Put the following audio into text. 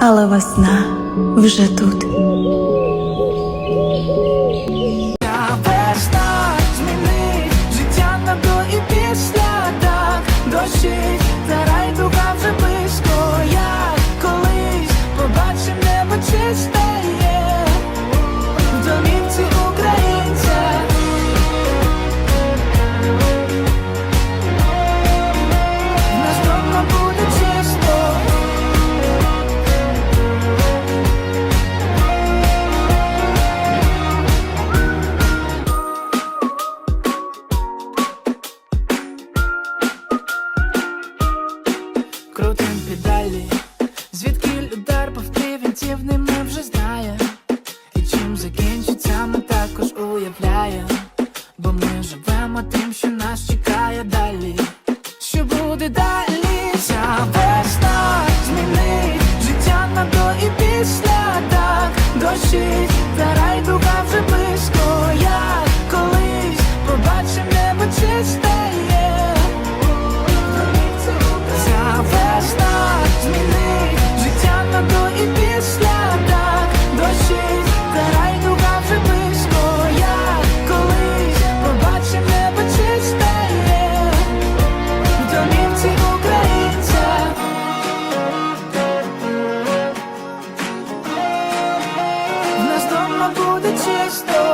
але весна вже тут. крутим педалі, звідки удар повтивінців не ми вже знає. І чим закінчиться, ми також уявляє, бо ми живемо тим just the